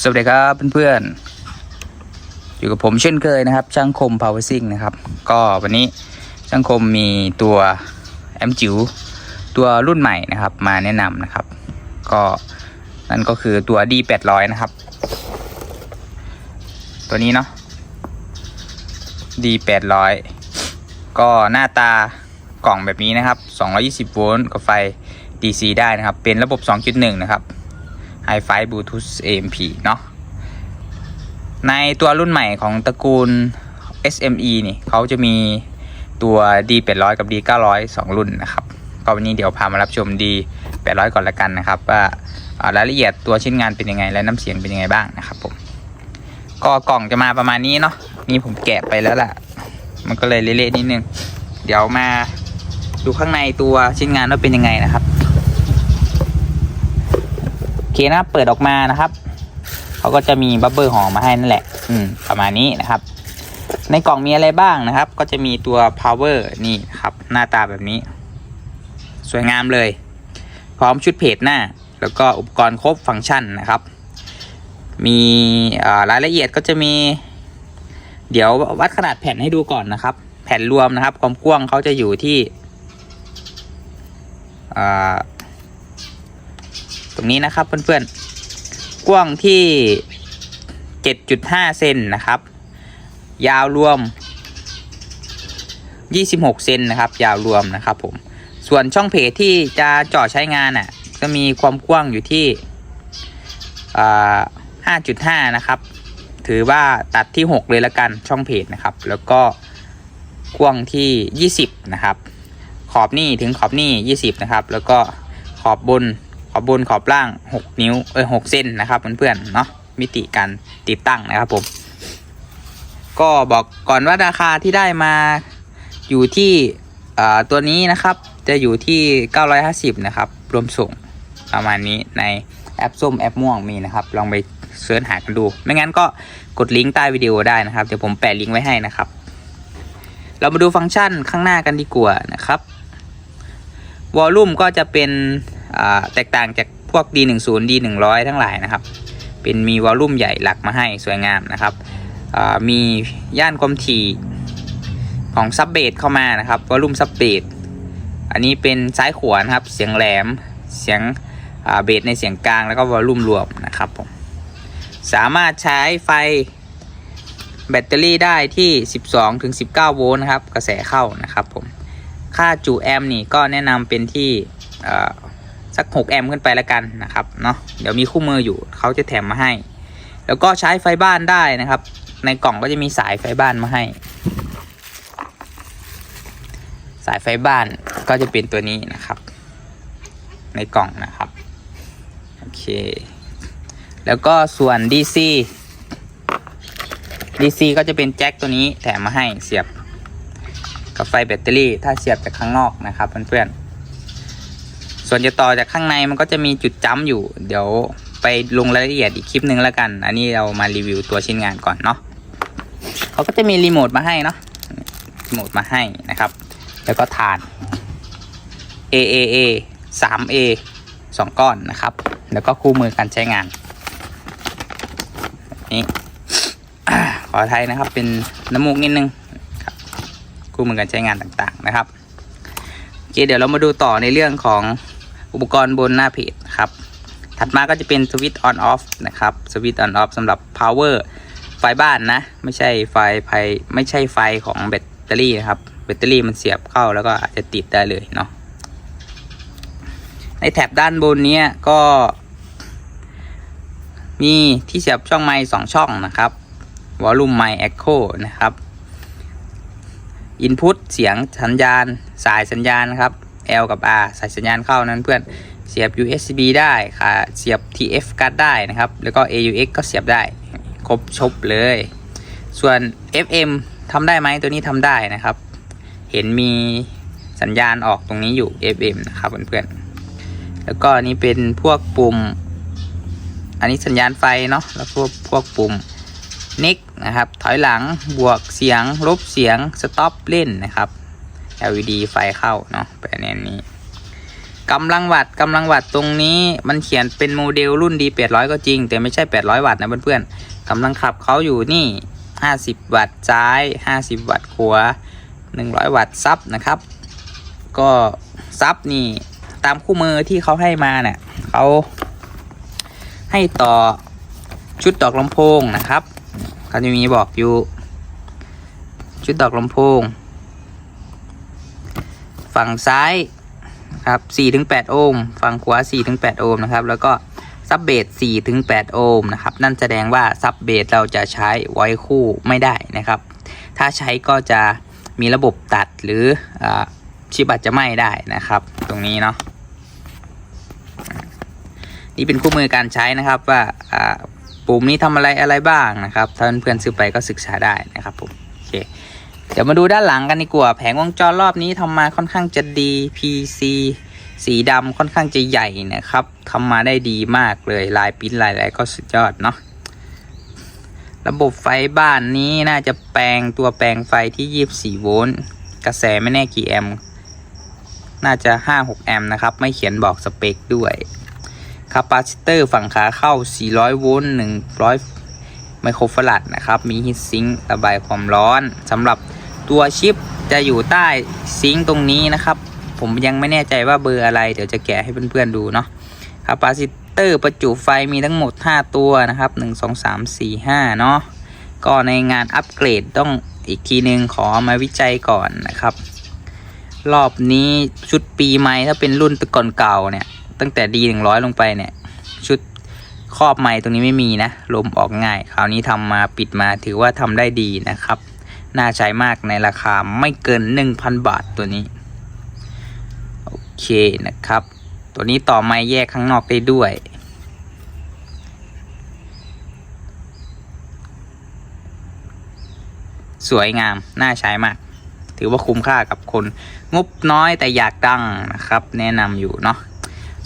สวัสดีครับเพื่อนๆ อยู่กับผมเช่นเคยนะครับ ช่างคม power s i n g นะครับ ก็วันนี้ช่างคมมีตัวแอมจิ๋วตัวรุ่นใหม่นะครับ มาแนะนำนะครับ ก็นั่นก็คือตัว D 8 0 0นะครับ ตัวนี้เนาะ D 8 0 0ก็หน้าตากล่องแบบนี้นะครับ 220 โวลต์กับไฟ DC ได้นะครับ เป็นระบบ 2.1 นะครับ Hi-Fi Bluetooth AMP เนาะในตัวรุ่นใหม่ของตระกูล SME นี่เขาจะมีตัว D 800 กับ D 900 2 รุ่นนะครับก็วันนี้เดี๋ยวพามารับชม D 800 ก่อนละกันนะครับ ว่ารายละเอียดตัวชิ้นงานเป็นยังไงและน้ำเสียงเป็นยังไงบ้างนะครับผมก็กล่องจะมาประมาณนี้เนาะนี่ผมแกะไปแล้วล่ะ มันก็เลยเละๆนิดนึง เดี๋ยวมาดูข้างในตัวชิ้นงานว่าเป็นยังไงนะครับ เคนะครับเปิดออกมานะครับเขาก็จะมีบับเบิลหอมาให้นั่นแหละ อืม ประมาณนี้นะครับ ในกล่องมีอะไรบ้างนะครับ ก็จะมีตัว power นี่ครับ หน้าตาแบบนี้ สวยงามเลย พร้อมชุดเพจหน้า แล้วก็อุปกรณ์ครบฟังก์ชันนะครับ มีรายละเอียดก็จะมี เดี๋ยววัดขนาดแผ่นให้ดูก่อนนะครับ แผ่นรวมนะครับความกว้างเขาจะอยู่ที่อ่า ตรงนี้นะครับเพื่อนๆ กว้างที่ 7.5 เซนนะครับ ยาวรวม 26 เซนนะครับ ยาวรวมนะครับผม ส่วนช่องเพจที่จะเจาะใช้งานอะ ก็มีความกว้างอยู่ที่อ่า5.5 นะครับ ถือว่าตัดที่ 6 เลยละกันช่องเพจนะครับ แล้วก็กว้างที่ 20 นะครับ ขอบนี่ถึงขอบนี่ 20 นะครับ แล้วก็ขอบบน อบบนขอบล่าง 6 นิ้วเออ6เส้นนะครับเพื่อนๆเนาะมิติการติดตั้งนะครับผม ก็บอกก่อนว่าราคาที่ได้มาอยู่ที่อ่าตัวนี้นะครับจะอยู่ที่ 950 นะครับ รวมส่งประมาณนี้ในแอปส้มแอปม่วงมีนะครับ ลองไปเสิร์ชหากันดู ไม่งั้นก็กดลิงก์ใต้วิดีโอได้นะครับ เดี๋ยวผมแปะลิงก์ไว้ให้นะครับ เรามาดูฟังก์ชันข้างหน้ากันดีกว่านะครับ วอลลุ่มก็จะเป็นแตกต่างจากพวก D10 D100 ทั้งหลายนะครับ เป็นมีวอลลุ่มใหญ่หลักมาให้สวยงามนะครับมีย่านความถี่ของซับเบสเข้ามานะครับวอลลุ่มซับเบสอันนี้เป็นซ้ายขวานะครับเสียงแหลมเสียงเบสในเสียงกลางแล้วก็วอลลุ่มรวมนะครับผมสามารถใช้ไฟแบตเตอรี่ได้ที่ 12-19 โวลต์นะครับ กระแสเข้านะครับผม ค่าจูแอมนี่ก็แนะนำเป็นที่ สัก 6 แอมป์ขึ้นไปแล้วกันนะครับเนาะเดี๋ยวมีคู่มืออยู่เขาจะแถมมาให้ แล้วก็ใช้ไฟบ้านได้นะครับ ในกล่องก็จะมีสายไฟบ้านมาให้ สายไฟบ้านก็จะเป็นตัวนี้นะครับ ในกล่องนะครับโอเค แล้วก็ส่วน DC DC ก็จะเป็นแจ็คตัวนี้แถมมาให้เสียบกับไฟแบตเตอรี่ ถ้าเสียบจากข้างนอกนะครับเพื่อนๆ ส่วนจะต่อจากข้างในมันก็จะมีจุดจ้ำอยู่ เดี๋ยวไปลงรายละเอียดอีกคลิปหนึ่งแล้วกัน อันนี้เรามารีวิวตัวชิ้นงานก่อนเนาะเขาก็จะมีรีโมทมาให้เนาะรีโมทมาให้นะครับ แล้วก็ฐาน AAA 3A สองก้อนนะครับ แล้วก็คู่มือการใช้งานนี่ขอไทยนะครับเป็นน้ำมูกนิดนึงคู่มือการใช้งานต่างๆนะครับโอเคเดี๋ยวเรามาดูต่อในเรื่องของ อุปกรณ์บนหน้าเพจครับ ถัดมาก็จะเป็นสวิตช์ออนออฟนะครับสวิตช์ออนออฟสำหรับ power ไฟบ้านนะ ไม่ใช่ไฟไฟไม่ใช่ไฟของแบตเตอรี่นะครับ แบตเตอรี่มันเสียบเข้าแล้วก็อาจจะติดได้เลยเนาะในแถบด้านบนนี้ก็ มีที่เสียบช่องไมค์สองช่องนะครับวอลลุ่มไมค์ Echo นะครับอินพุตเสียงสัญญาณ สายสัญญาณครับ L กับ R สายสัญญาณเข้านั้นเพื่อนเสียบ USB ได้ค่ะเสียบ TF card ได้นะครับ แล้วก็ AUX ก็เสียบได้ ครบชบเลย ส่วน FM ทำได้ไหมตัวนี้ทำได้นะครับ เห็นมีสัญญาณออกตรงนี้อยู่ FM นะครับเพื่อนๆแล้วก็อันนี้เป็นพวกปุ่ม อันนี้สัญญาณไฟเนาะแล้วพวกพวกปุ่มนิกนะครับ ถอยหลังบวกเสียง ลบเสียงสต็อปเล่นนะครับ LED ไฟเข้าเนาะไปในนี้กำลังวัตต์กำลังวัตต์ตรงนี้มันเขียนเป็นโมเดลรุ่นดี800ก็จริง แต่ไม่ใช่ 800 วัตต์นะเพื่อนๆกำลังขับเขาอยู่นี่ 50 วัตต์ซ้าย 50 วัตต์ขวา 100 วัตต์ซับนะครับ ก็ซับนี่ตามคู่มือที่เขาให้มาเนี่ยเขาให้ต่อชุดดอกลำโพงนะครับเขาจะมีบอกอยู่ ชุดดอกลำโพง ฝั่งซ้ายครับ4-8โอห์มฝั่งขวา4-8โอห์มนะครับ แล้วก็ซับเบส4-8โอห์มนะครับ นั่นแสดงว่าซับเบสเราจะใช้ไว้คู่ไม่ได้นะครับ ถ้าใช้ก็จะมีระบบตัดหรืออชิปอาจะไหม่ได้นะครับ ตรงนี้เนาะนี่เป็นคู่มือการใช้นะครับว่าอ่าปุ่มนี้ทำอะไรอะไรบ้างนะครับ ถ้าเพื่อนๆซื้อไปก็ศึกษาได้นะครับผมโอเค เดี๋ยวมาดูด้านหลังกันดีกว่า แผงวงจรรอบนี้ทำมาค่อนข้างจะดี PC สีดำค่อนข้างจะใหญ่นะครับทำมาได้ดีมากเลยลายปิ้นลายอะไรก็สุดยอดเนาะระบบไฟบ้านนี้น่าจะแปลงตัวแปลงไฟที่ 24 โวลต์กระแสไม่แน่กี่แอมป์น่าจะ 5-6 แอมป์นะครับ ไม่เขียนบอกสเปคด้วยคาปาซิเตอร์ฝั่งขาเข้า 400 โวลต์ 100 ไมโครฟาราดนะครับ มีฮีทซิงค์ระบายความร้อนสำหรับ ตัวชิปจะอยู่ใต้ซิงค์ตรงนี้นะครับ ผมยังไม่แน่ใจว่าเบอร์อะไร เดี๋ยวจะแกะให้เพื่อนๆดูเนาะคาปาซิเตอร์ประจุไฟมีทั้งหมด 5 ตัวนะครับ 1 2 3 4 5 เนาะก็ในงานอัปเกรดต้องอีกทีหนึ่งขอมาวิจัยก่อนนะครับ รอบนี้ชุดปีใหม่ถ้าเป็นรุ่นตะก่อนเก่าเนี่ย ตั้งแต่ดีหนึ่งร้อยลงไปเนี่ย ชุดครอบไม้ตรงนี้ไม่มีนะ ลมออกง่าย คราวนี้ทำมาปิดมาถือว่าทำได้ดีนะครับ น่าใช้มากในราคาไม่เกิน 1,000 บาทตัวนี้ โอเคนะครับ ตัวนี้ต่อไม้แยกข้างนอกได้ด้วย สวยงาม น่าใช้มาก ถือว่าคุ้มค่ากับคน งบน้อยแต่อยากดังนะครับ แนะนำอยู่เนาะ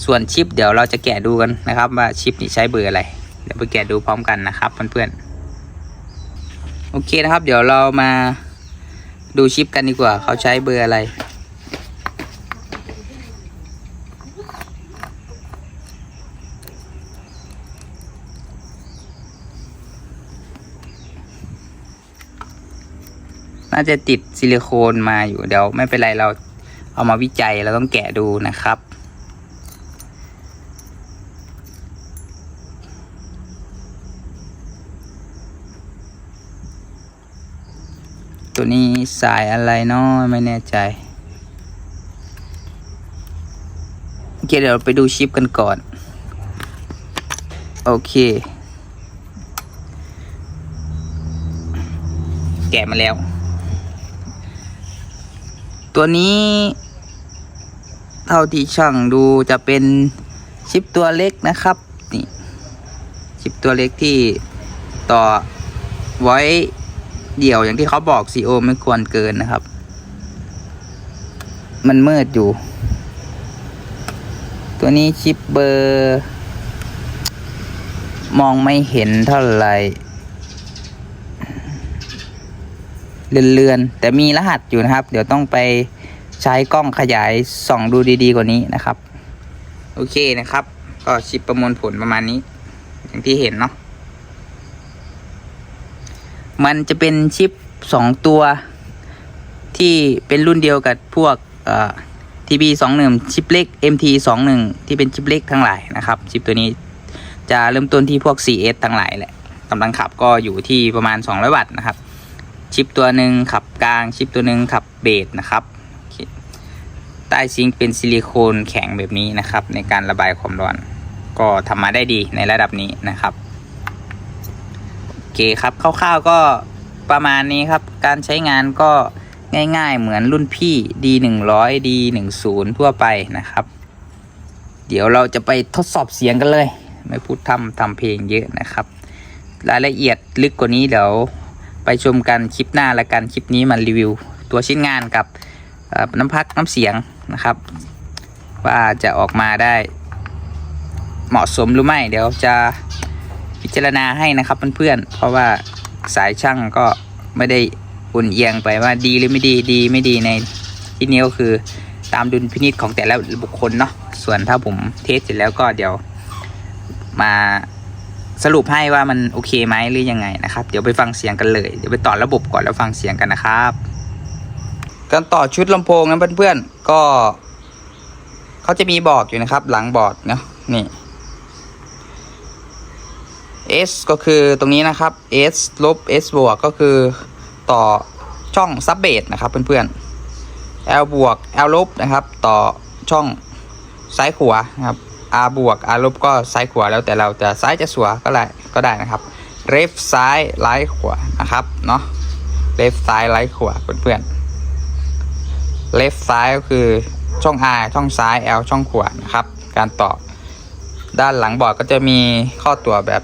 ส่วนชิปเดี๋ยวเราจะแกะดูกันนะครับ ว่าชิปนี้ใช้เบอร์อะไร เดี๋ยวไปแกะดูพร้อมกันนะครับเพื่อนๆ โอเคนะครับ เดี๋ยวเรามาดูชิปกันดีกว่า เขาใช้เบอร์อะไร น่าจะติดซิลิโคนมาอยู่เดี๋ยวไม่เป็นไรเราเอามาวิจัยเราต้องแกะดูนะครับ ตัวนี้สายอะไรเนาะไม่แน่ใจโอเคเดี๋ยวเราไปดูชิปกันก่อน โอเค แกะมาแล้ว ตัวนี้ เท่าที่ช่างดูจะเป็นชิปตัวเล็กนะครับ นี่ ชิปตัวเล็กที่ต่อไว้ เดี่ยวอย่างที่เขาบอกซีโอไม่ควรเกินนะครับ มันมืดอยู่ ตัวนี้ชิปเบอร์ มองไม่เห็นเท่าไหร่เลือนๆ แต่มีรหัสอยู่นะครับ เดี๋ยวต้องไปใช้กล้องขยายส่องดูดีๆ กว่านี้นะครับ โอเคนะครับ ก็ชิปประมวลผลประมาณนี้ อย่างที่เห็นเนาะ มันจะเป็นชิปสองตัว ที่เป็นรุ่นเดียวกับพวกทีบีสองหนึ่งชิปเล็ก MT สองหนึ่งที่เป็นชิปเล็กทั้งหลายนะครับชิปตัวนี้จะเริ่มต้นที่พวก 4S ทั้งหลายแหละกำลังขับก็อยู่ที่ประมาณ 200 วัตต์นะครับ ชิปตัวหนึ่งขับกลาง ชิปตัวหนึ่งขับเบสนะครับใต้ซิงเป็นซิลิโคนแข็งแบบนี้นะครับ ในการระบายความร้อน ก็ทำมาได้ดีในระดับนี้นะครับ เคครับคร่าวๆก็ประมาณนี้ครับ การใช้งานก็ง่ายๆเหมือนรุ่นพี่ D100 D10 ทั่วไปนะครับ เดี๋ยวเราจะไปทดสอบเสียงกันเลย ไม่พูดทำทำเพลงเยอะนะครับ รายละเอียดลึกกว่านี้เดี๋ยวไปชมกันคลิปหน้าละกันคลิปนี้มารีวิว ตัวชิ้นงานกับน้ำพักน้ำเสียงนะครับ ว่าจะออกมาได้เหมาะสมหรือไม่ เดี๋ยวจะ พิจารณาให้นะครับเพื่อนๆเพราะว่าสายช่างก็ไม่ได้อุ่นเอียงไปว่าดีหรือไม่ดีดีไม่ดีในที่นี้ก็คือตามดุลพินิจของแต่ละบุคคลเนาะส่วนถ้าผมเทสเสร็จแล้วก็เดี๋ยวมาสรุปให้ว่ามันโอเคไหมหรือยังไงนะครับ เดี๋ยวไปฟังเสียงกันเลย เดี๋ยวไปต่อระบบก่อนแล้วฟังเสียงกันนะครับการต่อชุดลำโพงนะเพื่อนๆก็เขาจะมีบอกอยู่นะครับ หลังบอร์ดเนาะนี่ S ก็คือตรงนี้นะครับ S ลบ S บวกก็คือต่อช่องซับเบสนะครับเพื่อนๆ L บวก L ลบนะครับ ต่อช่องซ้ายขวานะครับ R บวก R ลบก็ซ้ายขวาแล้วแต่เราจะซ้ายจะสวก็ได้ก็ได้นะครับ left ซ้ายไลท์ขวานะครับเนาะ left ซ้ายไลท์ขวาเพื่อนๆ left ซ้ายก็คือช่อง R ช่องซ้าย L ช่องขวานะครับ การต่อด้านหลังบอร์ดก็จะมีข้อตัวแบบ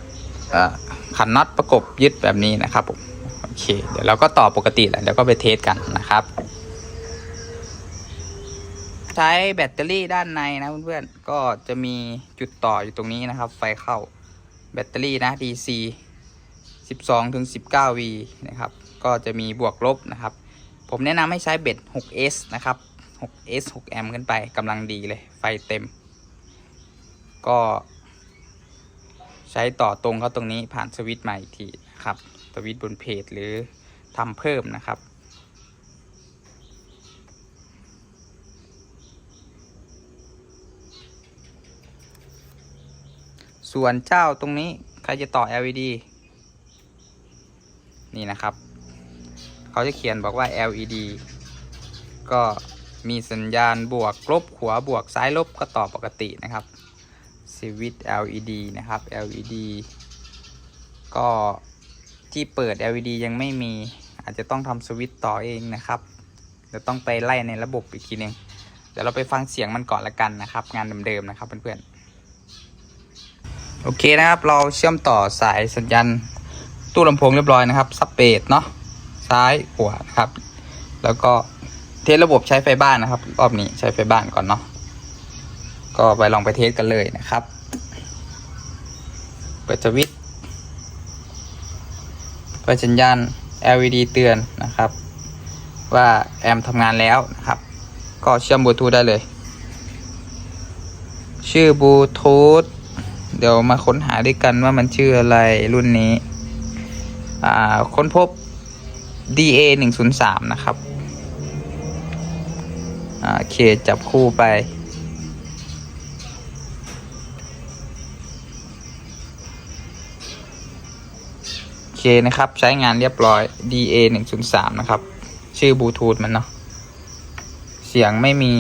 ขันน็อตประกบยึดแบบนี้นะครับผมโอเค เดี๋ยวเราก็ต่อปกติแหละเดี๋ยวก็ไปเทสกันนะครับ ใช้แบตเตอรี่ด้านในนะเพื่อนๆก็จะมีจุดต่ออยู่ตรงนี้นะครับ ไฟเข้าแบตเตอรี่นะ DC 12ถึง 19 V นะครับ ก็จะมีบวกลบนะครับ ผมแนะนำให้ใช้เบ็ด 6S นะครับ 6S 6แอมป์ขึ้นไปกำลังดีเลย ไฟเต็ม ก็ ใช้ต่อตรงเข้าตรงนี้ผ่านสวิตช์ใหม่อีกทีนะครับสวิตช์บนเพจหรือทำเพิ่มนะครับ ส่วนเจ้าตรงนี้ใครจะต่อ LED นี่นะครับ เขาจะเขียนบอกว่า LED ก็มีสัญญาณบวกลบขวาบวกซ้ายลบก็ต่อปกตินะครับ สวิต LED นะครับ LED ก็ที่เปิด LED ยังไม่มี อาจจะต้องทำสวิตต่อเองนะครับเดี๋ยวต้องไปไล่ในระบบอีกทีหนึงเดี๋ยวเราไปฟังเสียงมันก่อนละกันนะครับ งานเดิมๆนะครับเพื่อนๆโอเคนะครับ เราเชื่อมต่อสายสัญญาณตู้ลำโพงเรียบร้อยนะครับซับเบสเนาะซ้ายขวานะครับ แล้วก็เทสระบบใช้ไฟบ้านนะครับ รอบนี้ใช้ไฟบ้านก่อนเนาะก็ไปลองไปเทสกันเลยนะครับ เปิดสวิตช์เปิดสัญญาณ LED เตือนนะครับ ว่าแอมทำงานแล้วนะครับ ก็เชื่อมบลูทูธได้เลย ชื่อบลูทูธเดี๋ยวมาค้นหาด้วยกันว่ามันชื่ออะไรรุ่นนี้ อ่า ค้นพบ DA 1 0 3นะครับ อ่าโอเคจับคู่ไป เคนะครับ ใช้งานเรียบร้อย DA 1 0 3นะครับ ชื่อบลูทูธมันเนาะ เสียงไม่มี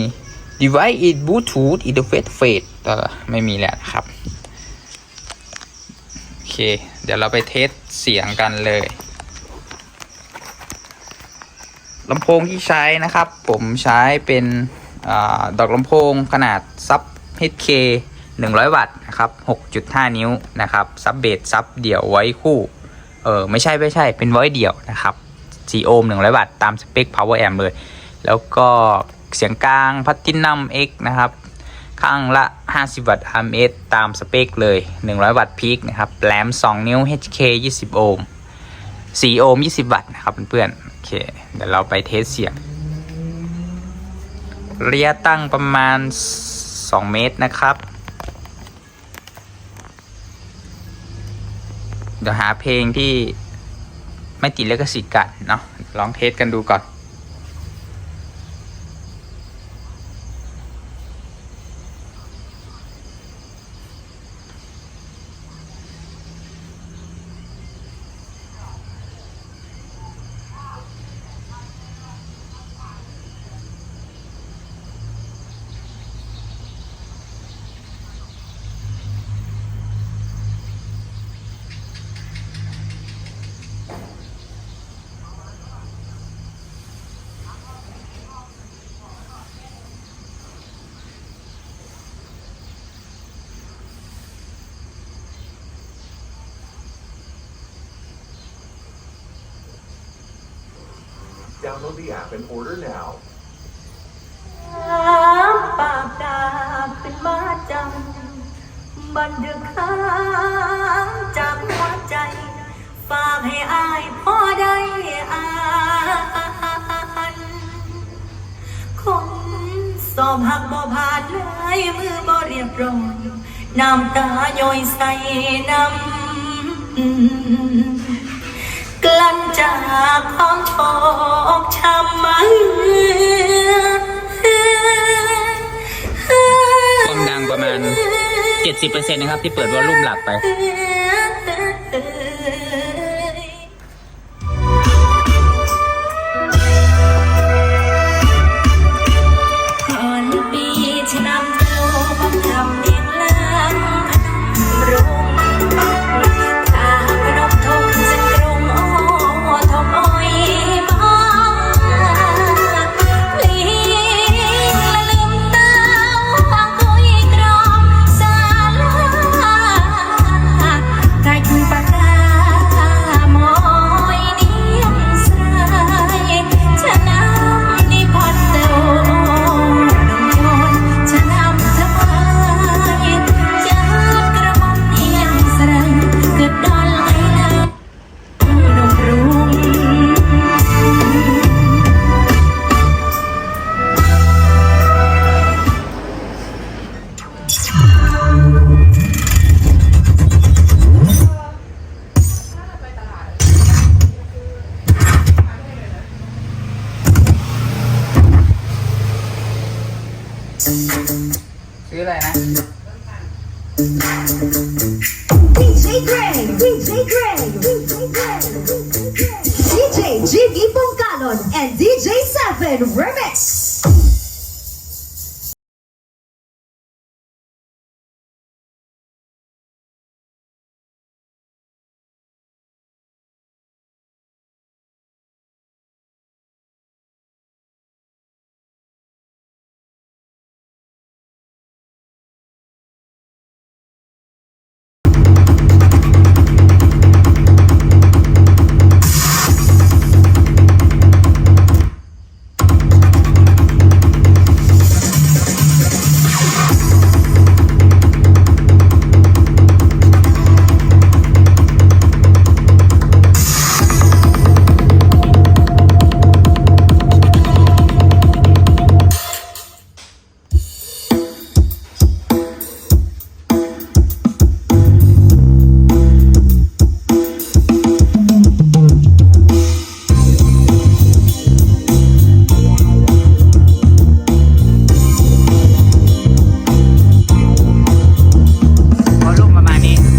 device is Bluetooth interface fade เออไม่มีแล้วนะครับ โอเค เดี๋ยวเราไปเทสเสียงกันเลยลำโพงที่ใช้นะครับ ผมใช้เป็นอดอกลำโพงขนาดซับ HK 100 วัตต์นะครับ 6.5 นิ้วนะครับ ซับเบสซับเดี่ยวไว้คู่ เออไม่ใช่ไม่ใช่เป็นไว้เดี่ยวนะครับ 4 โอห์ม100 วัตต์ตามสเปค Power Amp เลย แล้วก็เสียงกลางพั t ินัม X นะครับ ข้างละ 50 วัตต์ RMS ตามสเปคเลย 100 วัตต์พีคนะครับแหลม 2 นิ้ว HK 20 โอห์ม4 โอห์ม20 วัตต์นะครับเพื่อนๆโอเค เดี๋ยวเราไปเทสเสียงระยะตั้งประมาณ 2 เมตรนะครับ เดี๋ยวหาเพลงที่ไม่ติดลิขสิทธิ์กันเนาะลองเทสกันดูก่อน download the app and order now. ากดาบเป็นมาจำบันดึกข้างจากหัวใจ ฝากให้อายพ่อได้อ่านคนสอบหักบ่ผ่านเลยมือบ่เรียบร้อยน้ำตาย่อยใส่น้ำ กันจากความชอกช้ำมันความดังประมาณ 70%นะครับ ที่เปิดวอลลุ่มหลักไป DJ Greg DJ Greg DJ Greg DJ Jiggy Pongkalon and DJ Seven Remix. Danny.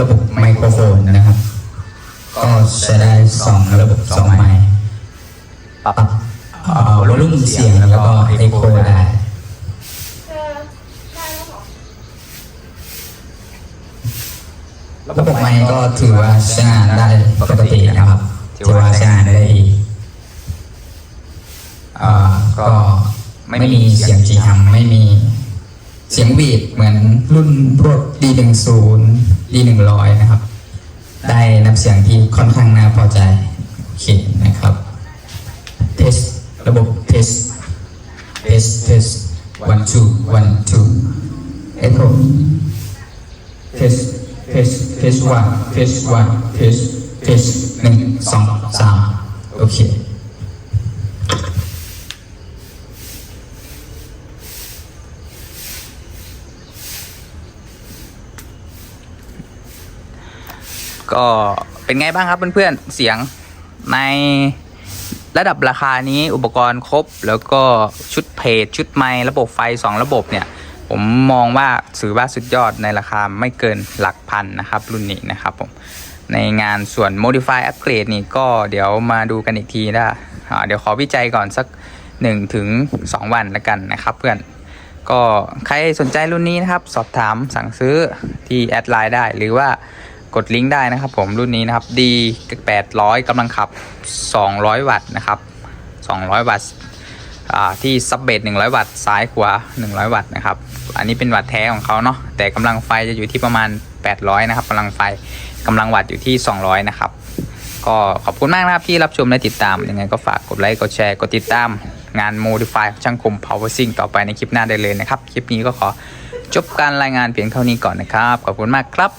ระบบไมโครโฟนนะครับ ก็จะได้สองระบบสองไมค์ปรับเอ่อวอลุ่มเสียงแล้วก็เอ็โคได้ระบบไม้ก็ถือว่าใช้งานได้ปกตินะครับ ถือว่าใช้งานได้ดีอ่าก็ไม่มีเสียงจีฮังไม่มี เสียงบีดเหมือนรุ่นพวก D10 D100 นะครับ ได้น้ำเสียงที่ค่อนข้างน่าพอใจโอเคนะครับเทสระบบเทสเทสเทส one two one two echo เทสเทสเทส one เทส one เทสเทสหนึ่งสองสามโอเค ก็เป็นไงบ้างครับเพื่อนๆเสียงในระดับราคานี้อุปกรณ์ครบ แล้วก็ชุดเพจชุดไมค์ระบบไฟ 2 ระบบเนี่ย ผมมองว่าถือว่าสุดยอดในราคาไม่เกินหลักพันนะครับ รุ่นนี้นะครับผมในงานส่วน Modify Upgrade นี่ก็เดี๋ยวมาดูกันอีกทีนะอ่าเดี๋ยวขอวิจัยก่อนสัก 1-2ถึง2วันแล้วกันนะครับเพื่อนก็ใครสนใจรุ่นนี้นะครับ สอบถามสั่งซื้อที่แอดไลน์ได้หรือว่า กดลิงก์ได้นะครับผมรุ่นนี้นะครับ D 800กำลังขับ 200 วัตต์นะครับ 200 วัตต์ที่ซับเบส100 วัตต์ซ้ายขวา 100 วัตต์นะครับ อันนี้เป็นวัตต์แท้ของเขาเนาะแต่กำลังไฟจะอยู่ที่ประมาณ 800 นะครับกำลังไฟกำลังวัตต์อยู่ที่ 200 นะครับ ก็ขอบคุณมากนะครับที่รับชมและติดตามยังไงก็ฝากกดไลค์กดแชร์กดติดตามงาน Modify ของช่างคม Power Sing ต่อไปในคลิปหน้าได้เลยนะครับ คลิปนี้ก็ขอจบการรายงานเพียงเท่านี้ก่อนนะครับ ขอบคุณมากครับ